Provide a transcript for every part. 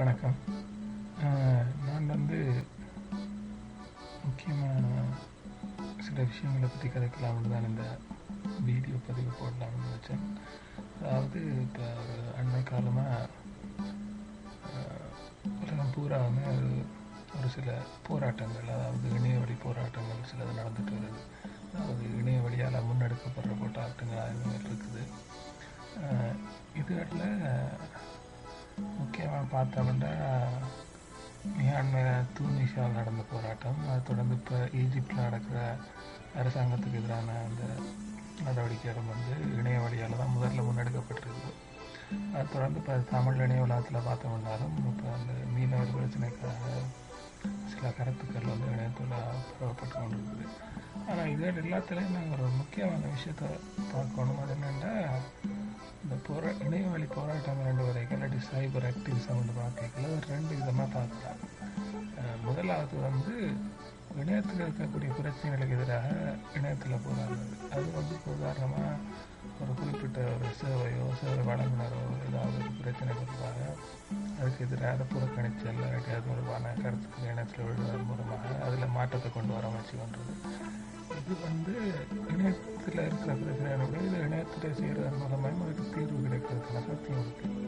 வணக்கம். நான் வந்து முக்கியமான சில விஷயங்களை பற்றி கதைக்கலாம்னு தான் இந்த வீடியோ பதிவு போடலாம்னு வச்சேன் அதாவது இப்போ ஒரு அண்மை காலமாக உலகம் பூராவுமே ஒரு ஒரு சில போராட்டங்கள் அதாவது இணைய வழி போராட்டங்கள் சிலது நடந்துட்டு வருது. அதாவது இணைய வழியால் முன்னெடுக்கப்படுற போராட்டங்கள் அது இருக்குது. இதுகளில் முக்கியமாக பார்த்தோம்னா மியான்மர் தூனிஷாவில் நடந்த போராட்டம் அதை தொடர்ந்து இப்போ ஈஜிப்டில் நடக்கிற அரசாங்கத்துக்கு எதிரான அந்த நடவடிக்கைகளும் வந்து இணைய வழியால் தான் முதல்ல முன்னெடுக்கப்பட்டிருக்குது. அதை தொடர்ந்து இப்போ தமிழ் இணைய உலகத்தில் பார்த்தோம்னாலும் இப்போ அந்த மீனவர் பிரச்சனைக்காக சில கருத்துக்கள் வந்து இணையத்தில் பரவப்பட்டு கொண்டிருக்குது. ஆனால் இது எல்லாத்துலேயும் நாங்கள் ஒரு முக்கியமான விஷயத்த பார்க்கணும். அது என்னென்னா இந்த போரா இணையவழி போராட்டம் ரெண்டு வரைக்கும் இல்லாட்டி சைபர் ஆக்டிவிசம்னு பார்க்கல ரெண்டு விதமாக பார்க்கலாம். முதலாவது வந்து இணையத்தில் இருக்கக்கூடிய பிரச்சனைகளுக்கு எதிராக இணையத்தில் போராடுறது. அது வந்து உதாரணமாக ஒரு குறிப்பிட்ட ஒரு சேவையோ சேவை வழங்குனரோ ஏதாவது ஒரு பிரச்சனை கொடுப்பாங்க அதுக்கு எதிராக அதை புறக்கணிச்சல் இல்லாட்டி அது தொடர்பான கருத்துக்கள் இணையத்தில் விழுவதன் மூலமாக அதில் மாற்றத்தை கொண்டு வர முயற்சி பண்ணுறது இது வந்து இணையத்தில் இருக்கிற பிரச்சனைகளை விட இது இணையத்தில் செய்கிறதன் மூலமாக ஒரு தீர்வு கிடைக்கிறதுக்கான சத்தியம் இருக்குது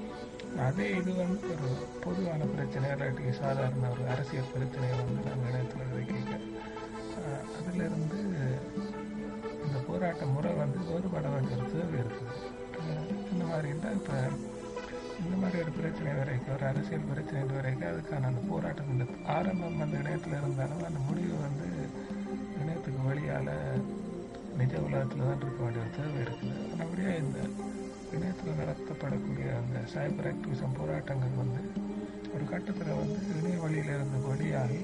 அதே இது வந்து ஒரு பொதுவான பிரச்சனை இல்லாட்டி சாதாரண ஒரு அரசியல் பிரச்சனையை வந்து நாங்கள் இணையத்தில் விதைக்க அதிலிருந்து இந்த போராட்ட முறை வந்து வேறுபட வேண்டிய தேவை இருக்குது இந்த மாதிரி இருந்தால் இப்போ இந்த மாதிரி ஒரு பிரச்சனை வரைக்கும் ஒரு அரசியல் பிரச்சனை வரைக்கும் அதுக்கான அந்த போராட்டம் ஆரம்பம் அந்த இடத்துல இருந்தாலும் அந்த முடிவு வந்து நிஜ உலகத்தில் தான் இருக்க வேண்டிய தேவை இருக்குது. அப்படியே இந்த இணையத்தில் நடத்தப்படக்கூடிய அந்த சைபர் ஆக்டிவிசம் போராட்டங்கள் வந்து ஒரு கட்டத்தில் வந்து இணைய வழியிலிருந்து வெளியாகி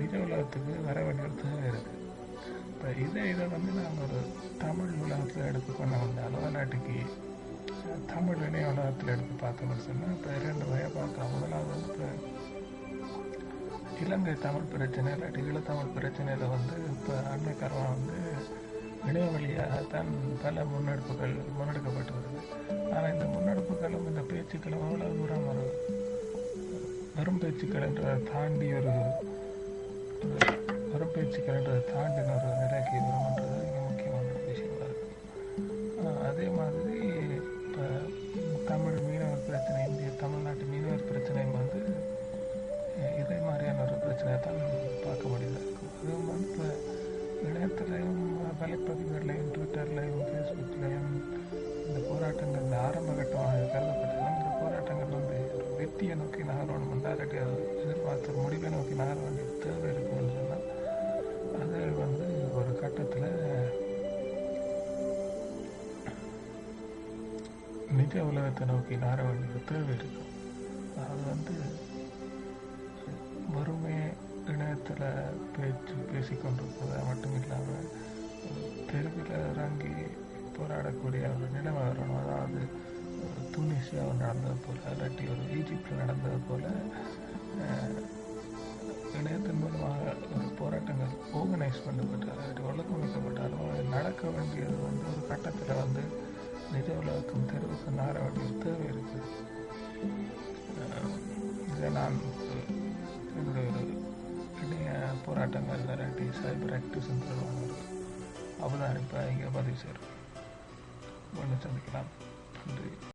நிஜ உலகத்துக்கு வர வேண்டிய ஒரு தேவை இருக்குது இப்போ இதை இதை வந்து நாங்கள் ஒரு தமிழ் உலகத்தில் எடுத்து கொண்டு வந்தாலும் இல்லாட்டிக்கு தமிழ் இணைய உலகத்தில் எடுத்து பார்த்தோம்னு சொன்னால் இப்போ இரண்டு வகையாக பார்க்கலாம். முதலாவது வந்து இப்போ இலங்கை தமிழ் பிரச்சனை இல்லாட்டி ஈழத்தமிழ் பிரச்சனையில் வந்து இப்போ அண்மைக்காரமாக வந்து இணைய வழியாகத்தான் பல முன்னெடுப்புகள் முன்னெடுக்கப்பட்டு வருது ஆனால் இந்த முன்னெடுப்புகளும் இந்த பேச்சுக்களும் அவ்வளோ தூரம் ஒரு வெறும் பேச்சுக்கள் என்றதை தாண்டி ஒரு வெறும் பேச்சுக்கள் என்றதை தாண்டின ஒரு நிலைக்கு வரும்ன்றது இங்கே முக்கியமான ஒரு விஷயமா அதே மாதிரி இணையத்திலையும் ட்விட்டர்லையும் ஃபேஸ்புக்லையும் இந்த போராட்டங்கள் இந்த ஆரம்ப கட்டமாக கருதப்பட்டாலும் இந்த போராட்டங்கள் வந்து ஒரு வெற்றியை நோக்கி நகரணும் இல்லாட்டி அது எதிர்பார்த்த ஒரு முடிவை நோக்கி நகர வேண்டிய தேவை இருக்குன்னு சொன்னால் அது வந்து ஒரு கட்டத்தில் நிஜ உலகத்தை நோக்கி நகர வேண்டிய தேவை இருக்கும் அது வந்து வறுமை இணையத்தில் பேச்சு பேசிக்கொண்டிருப்பதை மட்டும் இல்லாமல் தெருவில் இறங்கி போராடக்கூடிய ஒரு நிலைமை வரணும் அதாவது ஒரு துனிசியாவில் நடந்தது போல் இல்லாட்டி ஒரு ஈஜிப்டில் நடந்தது போல் இணையத்தின் மூலமாக ஒரு போராட்டங்கள் ஆர்கனைஸ் பண்ணப்பட்டாலும் ஒழுங்கமைக்கப்பட்டாலும் அது நடக்க வேண்டியது வந்து ஒரு கட்டத்தில் வந்து நிஜ உலகத்தின் தெருவுக்கு நார வேண்டிய தேவை இருக்குது இதை நான் என்னுடைய ஒரு இணைய போராட்டங்கள் இல்லாட்டி சைபர் ஆக்டிவ்ஸ் சொல்லுவாங்க. ஒரு அவதானிப்பை இங்கே பதிவு செய்கிறோம் ஒன்று சந்திக்கலாம். நன்றி.